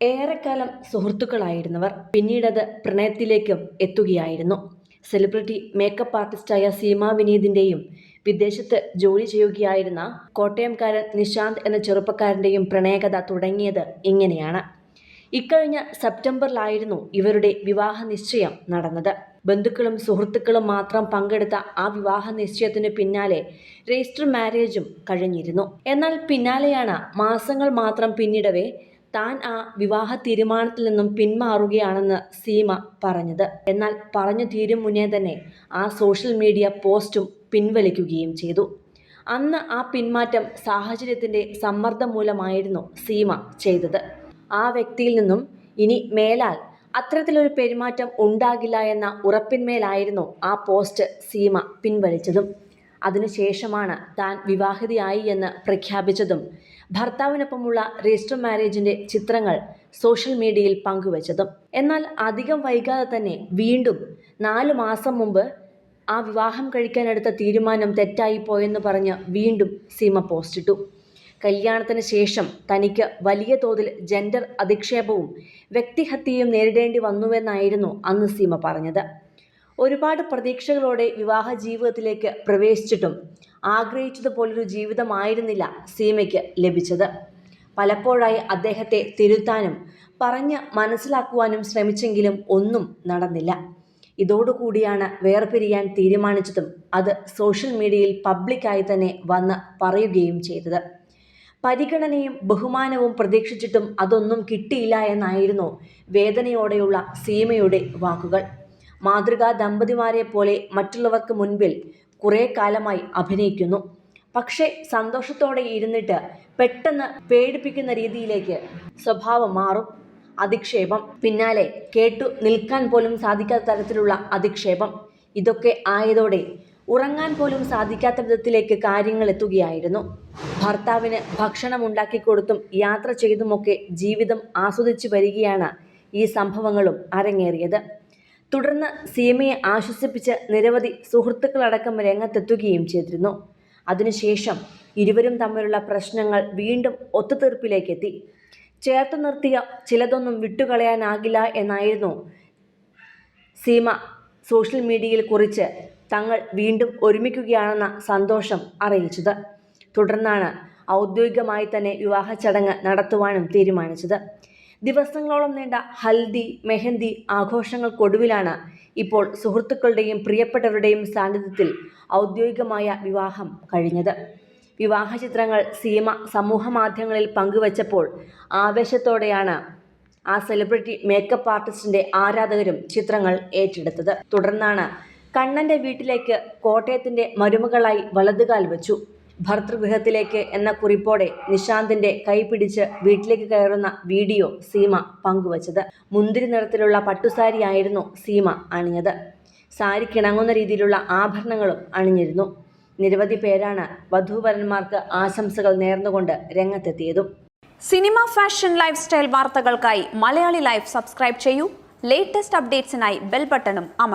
ഏറെക്കാലം സുഹൃത്തുക്കളായിരുന്നവർ പിന്നീടത് പ്രണയത്തിലേക്കും എത്തുകയായിരുന്നു. സെലിബ്രിറ്റി മേക്കപ്പ് ആർട്ടിസ്റ്റായ സീമ വിനീതിന്റെയും വിദേശത്ത് ജോലി ചെയ്യുകയായിരുന്ന കോട്ടയംകാരൻ നിശാന്ത് എന്ന ചെറുപ്പക്കാരന്റെയും പ്രണയകഥ തുടങ്ങിയത് ഇങ്ങനെയാണ്. ഇക്കഴിഞ്ഞ സെപ്റ്റംബറിലായിരുന്നു ഇവരുടെ വിവാഹ നിശ്ചയം നടന്നത്. ബന്ധുക്കളും സുഹൃത്തുക്കളും മാത്രം പങ്കെടുത്ത ആ വിവാഹ നിശ്ചയത്തിന് പിന്നാലെ രജിസ്റ്റർ മാരേജും കഴിഞ്ഞിരുന്നു. എന്നാൽ പിന്നാലെയാണ് മാസങ്ങൾ മാത്രം പിന്നിടവേ താൻ ആ വിവാഹ തീരുമാനത്തിൽ നിന്നും പിന്മാറുകയാണെന്ന് സീമ പറഞ്ഞത്. എന്നാൽ പറഞ്ഞു തീരും മുന്നേ തന്നെ ആ സോഷ്യൽ മീഡിയ പോസ്റ്റും പിൻവലിക്കുകയും ചെയ്തു. അന്ന് ആ പിന്മാറ്റം സാഹചര്യത്തിന്റെ സമ്മർദ്ദം മൂലമായിരുന്നു സീമ ചെയ്തത്. ആ വ്യക്തിയിൽ നിന്നും ഇനി മേലാൽ അത്തരത്തിലൊരു പെരുമാറ്റം ഉണ്ടാകില്ല എന്ന ഉറപ്പിന്മേലായിരുന്നു ആ പോസ്റ്റ് സീമ പിൻവലിച്ചതും. അതിനുശേഷമാണ് താൻ വിവാഹിതയായി എന്ന് പ്രഖ്യാപിച്ചതും ഭർത്താവിനൊപ്പമുള്ള രജിസ്റ്റർ മാരേജിന്റെ ചിത്രങ്ങൾ സോഷ്യൽ മീഡിയയിൽ പങ്കുവച്ചതും. എന്നാൽ അധികം വൈകാതെ തന്നെ വീണ്ടും നാലു മാസം മുമ്പ് ആ വിവാഹം കഴിക്കാനെടുത്ത തീരുമാനം തെറ്റായി പോയെന്ന് പറഞ്ഞ് വീണ്ടും സീമ പോസ്റ്റിട്ടു. കല്യാണത്തിന് ശേഷം തനിക്ക് വലിയ തോതിൽ ജെൻഡർ അധിക്ഷേപവും വ്യക്തിഹത്യയും നേരിടേണ്ടി വന്നുവെന്നായിരുന്നു അന്ന് സീമ പറഞ്ഞത്. ഒരുപാട് പ്രതീക്ഷകളോടെ വിവാഹ ജീവിതത്തിലേക്ക് പ്രവേശിച്ചിട്ടും ആഗ്രഹിച്ചതുപോലൊരു ജീവിതമായിരുന്നില്ല സീമയ്ക്ക് ലഭിച്ചത്. പലപ്പോഴായി അദ്ദേഹത്തെ തിരുത്താനും പറഞ്ഞ് മനസ്സിലാക്കുവാനും ശ്രമിച്ചെങ്കിലും ഒന്നും നടന്നില്ല. ഇതോടുകൂടിയാണ് വേർപിരിയാൻ തീരുമാനിച്ചതും അത് സോഷ്യൽ മീഡിയയിൽ പബ്ലിക്കായി തന്നെ വന്ന് പറയുകയും ചെയ്തത്. പരിഗണനയും ബഹുമാനവും പ്രതീക്ഷിച്ചിട്ടും അതൊന്നും കിട്ടിയില്ല എന്നായിരുന്നു വേദനയോടെയുള്ള സീമയുടെ വാക്കുകൾ. മാതൃകാ ദമ്പതിമാരെ പോലെ മറ്റുള്ളവർക്ക് മുൻപിൽ കുറേ കാലമായി അഭിനയിക്കുന്നു. പക്ഷേ സന്തോഷത്തോടെ ഇരുന്നിട്ട് പെട്ടെന്ന് പേടിപ്പിക്കുന്ന രീതിയിലേക്ക് സ്വഭാവം മാറും. അധിക്ഷേപം. പിന്നാലെ കേട്ടു നിൽക്കാൻ പോലും സാധിക്കാത്ത തരത്തിലുള്ള അധിക്ഷേപം. ഇതൊക്കെ ആയതോടെ ഉറങ്ങാൻ പോലും സാധിക്കാത്ത വിധത്തിലേക്ക് കാര്യങ്ങൾ എത്തുകയായിരുന്നു. ഭർത്താവിന് ഭക്ഷണം ഉണ്ടാക്കി കൊടുത്തും യാത്ര ചെയ്തുമൊക്കെ ജീവിതം ആസ്വദിച്ചു വരികയാണ് ഈ സംഭവങ്ങളും അരങ്ങേറിയത്. തുടർന്ന് സീമയെ ആശ്വസിപ്പിച്ച് നിരവധി സുഹൃത്തുക്കളടക്കം രംഗത്തെത്തുകയും ചെയ്തിരുന്നു. അതിനുശേഷം ഇരുവരും തമ്മിലുള്ള പ്രശ്നങ്ങൾ വീണ്ടും ഒത്തുതീർപ്പിലേക്കെത്തി. ചേർത്ത് നിർത്തിയ ചിലതൊന്നും വിട്ടുകളയാനാകില്ല എന്നായിരുന്നു സീമ സോഷ്യൽ മീഡിയയിൽ കുറിച്ച് തങ്ങൾ വീണ്ടും ഒരുമിക്കുകയാണെന്ന സന്തോഷം അറിയിച്ചത്. തുടർന്നാണ് ഔദ്യോഗികമായി തന്നെ വിവാഹ ചടങ്ങ് നടത്തുവാനും തീരുമാനിച്ചത്. ദിവസങ്ങളോളം നീണ്ട ഹൽദി മെഹന്തി ആഘോഷങ്ങൾക്കൊടുവിലാണ് ഇപ്പോൾ സുഹൃത്തുക്കളുടെയും പ്രിയപ്പെട്ടവരുടെയും സാന്നിധ്യത്തിൽ ഔദ്യോഗികമായ വിവാഹം കഴിഞ്ഞത്. വിവാഹ ചിത്രങ്ങൾ സീമ സമൂഹ മാധ്യമങ്ങളിൽ പങ്കുവച്ചപ്പോൾ ആവേശത്തോടെയാണ് ആ സെലിബ്രിറ്റി മേക്കപ്പ് ആർട്ടിസ്റ്റിന്റെ ആരാധകരും ചിത്രങ്ങൾ ഏറ്റെടുത്തത്. തുടർന്നാണ് കണ്ണന്റെ വീട്ടിലേക്ക് കോട്ടയത്തിന്റെ മരുമകളായി വലതുകാൽ വെച്ചു. ഭർതൃഗൃഹത്തിലേക്ക് എന്ന കുറിപ്പോടെ നിശാന്തിന്റെ കൈപിടിച്ച് വീട്ടിലേക്ക് കയറുന്ന വീഡിയോ സീമ പങ്കുവച്ചത്. മുന്തിരി നിറത്തിലുള്ള പട്ടുസാരിയായിരുന്നു സീമ അണിഞ്ഞത്. സാരി കിണങ്ങുന്ന രീതിയിലുള്ള ആഭരണങ്ങളും അണിഞ്ഞിരുന്നു. നിരവധി പേരാണ് വധൂവരന്മാർക്ക് ആശംസകൾ നേർന്നുകൊണ്ട് രംഗത്തെത്തിയതും. സിനിമ ഫാഷൻ ലൈഫ് സ്റ്റൈൽ വാർത്തകൾക്കായി മലയാളി ലൈഫ് സബ്സ്ക്രൈബ് ചെയ്യൂ. ലേറ്റസ്റ്റ് അപ്ഡേറ്റ്സിനായി ബെൽ ബട്ടണും അമർ